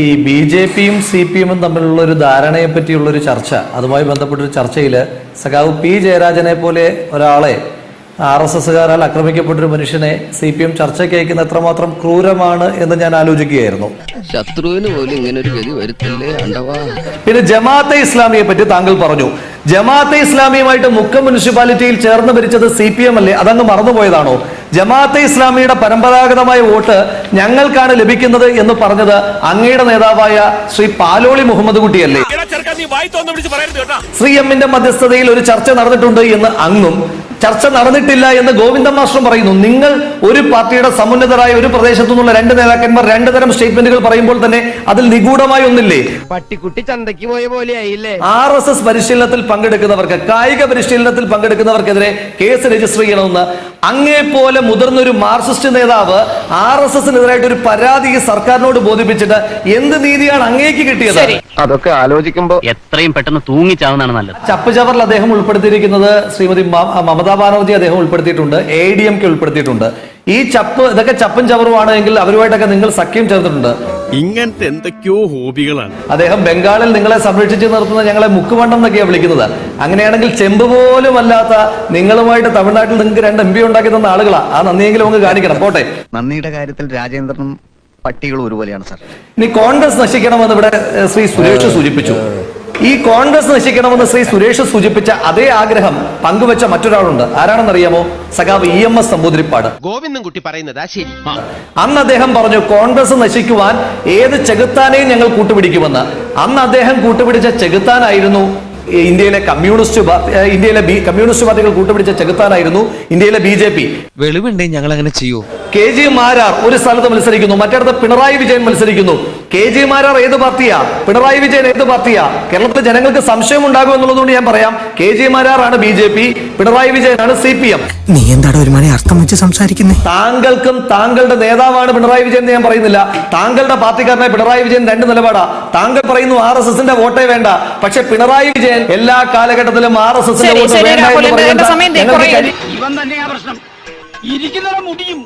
ഈ B J പിയും C P എമ്മും തമ്മിലുള്ള ഒരു ധാരണയെ പറ്റിയുള്ള ഒരു ചർച്ച അതുമായി ബന്ധപ്പെട്ടൊരു ചർച്ചയിൽ സഖാവ് പി ജയരാജനെ പോലെ ഒരാളെ ആർ എസ് എസുകാരാൽ ആക്രമിക്കപ്പെട്ടൊരു മനുഷ്യനെ സി പി എം ചർച്ചയ്ക്ക് അയക്കുന്ന എത്രമാത്രം ക്രൂരമാണ് എന്ന് ഞാൻ ആലോചിക്കുകയായിരുന്നു. ശത്രുവിന് പോലും ഇങ്ങനെ ഒരു ഗതി വരുത്തല്ലേ പിന്നെ ജമാഅത്തെ ഇസ്ലാമിയെ പറ്റി താങ്കൾ പറഞ്ഞു. ജമാഅത്തെ ഇസ്ലാമിയുമായിട്ട് മുക്കം മുനിസിപ്പാലിറ്റിയിൽ ചേർന്ന് ഭരിച്ചത് സി പി എം അല്ലേ? അതങ്ങ് മറന്നുപോയതാണോ? ജമാഅത്തെ ഇസ്ലാമിയുടെ പരമ്പരാഗതമായ വോട്ട് ഞങ്ങൾക്കാണ് ലഭിക്കുന്നത് എന്ന് പറഞ്ഞത് അങ്ങയുടെ നേതാവായ ശ്രീ പാലോളി മുഹമ്മദ് കുട്ടിയല്ലേ? ശ്രീ എമ്മിന്റെ മധ്യസ്ഥതയിൽ ഒരു ചർച്ച നടന്നിട്ടുണ്ട് എന്ന് അങ്ങും ചർച്ച നടന്നിട്ടില്ല എന്ന് ഗോവിന്ദ മാസ്റ്റർ പറയുന്നു. നിങ്ങൾ ഒരു പാർട്ടിയുടെ സമുന്നതരായ ഒരു പ്രദേശത്തു നിന്നുള്ള രണ്ട് നേതാക്കന്മാർ രണ്ട് തരം സ്റ്റേറ്റ്മെന്റുകൾ പറയുമ്പോൾ തന്നെ അതിൽ നിഗൂഢമായി ഒന്നില്ലേ? പട്ടിക്കുട്ടി ചന്തയ്ക്ക് പോയ പോലെ ആയില്ലേ? ആർ എസ് എസ് പരിശീലനത്തിൽ പങ്കെടുക്കുന്നവർക്ക് കായിക പരിശീലനത്തിൽ പങ്കെടുക്കുന്നവർക്കെതിരെ കേസ് രജിസ്റ്റർ ചെയ്യണമെന്ന് അങ്ങേ പോലെ മുതിർന്നൊരു മാർക്സിസ്റ്റ് നേതാവ് ആർ എസ് എസിനെതിരായിട്ട് ഒരു പരാതി സർക്കാരിനോട് ബോധിപ്പിച്ചിട്ട് എന്ത് നീതിയാണ് അങ്ങേക്ക് കിട്ടിയത്? അതൊക്കെ ആലോചിക്കുമ്പോ എത്രയും പെട്ടെന്ന് തൂങ്ങിച്ചാവുന്നതാണ് നല്ലത്. ചപ്പ് ചവറിൽ അദ്ദേഹം ഉൾപ്പെടുത്തിയിരിക്കുന്നത് ശ്രീമതി മമതാ ബാനർജി അദ്ദേഹം ഉൾപ്പെടുത്തിയിട്ടുണ്ട് എ ഡി എം കെ ഉൾപ്പെടുത്തിയിട്ടുണ്ട്. ഈ ചപ്പ് ഇതൊക്കെ ചപ്പും ചവറുമാണ് എങ്കിൽ അവരുമായിട്ടൊക്കെ നിങ്ങൾ സഖ്യം ചേർത്തിട്ടുണ്ട്. ഇങ്ങനത്തെ എന്തൊക്കെയോ ഹോബികളാണ്. അദ്ദേഹം ബംഗാളിൽ നിങ്ങളെ സംരക്ഷിച്ചു നിർത്തുന്ന ഞങ്ങളെ മുക്കുവണ്ണം എന്നൊക്കെയാണ് വിളിക്കുന്നത്. അങ്ങനെയാണെങ്കിൽ ചെമ്പ് പോലും അല്ലാത്ത നിങ്ങളുമായിട്ട് തമിഴ്നാട്ടിൽ നിങ്ങൾക്ക് രണ്ട് എം പി ഉണ്ടാക്കി തന്ന ആളുകളാ. ആ നന്ദിയെങ്കിലും ഒന്ന് കാണിക്കണം. പോട്ടെ. നന്ദിയുടെ കാര്യത്തിൽ രാജേന്ദ്രനും പട്ടികളും ഒരുപോലെയാണ് സാർ. ഇനി കോൺഗ്രസ് നശിക്കണമെന്ന് ഇവിടെ ശ്രീ സുരേഷ് സൂചിപ്പിച്ചു. ഈ കോൺഗ്രസ് നശിക്കണമെന്ന് ശ്രീ സുരേഷ് സൂചിപ്പിച്ച അതേ ആഗ്രഹം പങ്കുവച്ച മറ്റൊരാളുണ്ട്. ആരാണെന്നറിയാമോ? സഖാവ് E M S Namboodiripad Govindankutty പറയുന്നത് ശരി. അന്ന് അദ്ദേഹം പറഞ്ഞു കോൺഗ്രസ് നശിക്കുവാൻ ഏത് ചെകുത്താനെയും ഞങ്ങൾ കൂട്ടുപിടിക്കുമെന്ന്. അന്ന് അദ്ദേഹം കൂട്ടുപിടിച്ച ചെകുത്താനായിരുന്നു ഇന്ത്യയിലെ കമ്മ്യൂണിസ്റ്റ് ഇന്ത്യയിലെ കമ്മ്യൂണിസ്റ്റ് പാർട്ടികൾ കൂട്ടുപിടിച്ച ചെകുത്താനായിരുന്നു ഇന്ത്യയിലെ ബി ജെ പി. വെളിവുണ്ടെങ്കിൽ ഞങ്ങൾ അങ്ങനെ ചെയ്യൂ കെ ജി മാരാർ ഒരു സ്ഥലത്ത് മത്സരിക്കുന്നു. മറ്റടുത്ത് പിണറായി വിജയൻ മത്സരിക്കുന്നു. കെ ജി മാരാർ ഏത് പാർട്ടിയാ? പിണറായി വിജയൻ ഏത് പാർട്ടിയാ? കേരളത്തിലെ ജനങ്ങൾക്ക് സംശയം ഉണ്ടാകും എന്നുള്ളതുകൊണ്ട് ഞാൻ പറയാം. കെ ജി മാരാറാണ് ബി ജെ പി പിണറായി വിജയനാണ് സി പി എം. നീ എന്താണ് ഒരു മണി അർത്ഥം വെച്ച് സംസാരിക്കുന്നത് താങ്കൾക്കും താങ്കളുടെ നേതാവാണ് പിണറായി വിജയൻ എന്ന് ഞാൻ പറയുന്നില്ല. താങ്കളുടെ പാർട്ടിക്കാരനായ പിണറായി വിജയൻ രണ്ട് നിലപാടാ. താങ്കൾ പറയുന്നു ആർ എസ് എസിന്റെ വോട്ടേ വേണ്ട. പക്ഷെ പിണറായി വിജയൻ എല്ലാ കാലഘട്ടത്തിലും ആർ എസ് എസിന്റെ വോട്ട് വേണ്ട എന്ന് പറയുന്നത് ഇവൻ തന്നെയാ പ്രശ്നം. ഇരിക്കുന്നവരെ മുടിയും.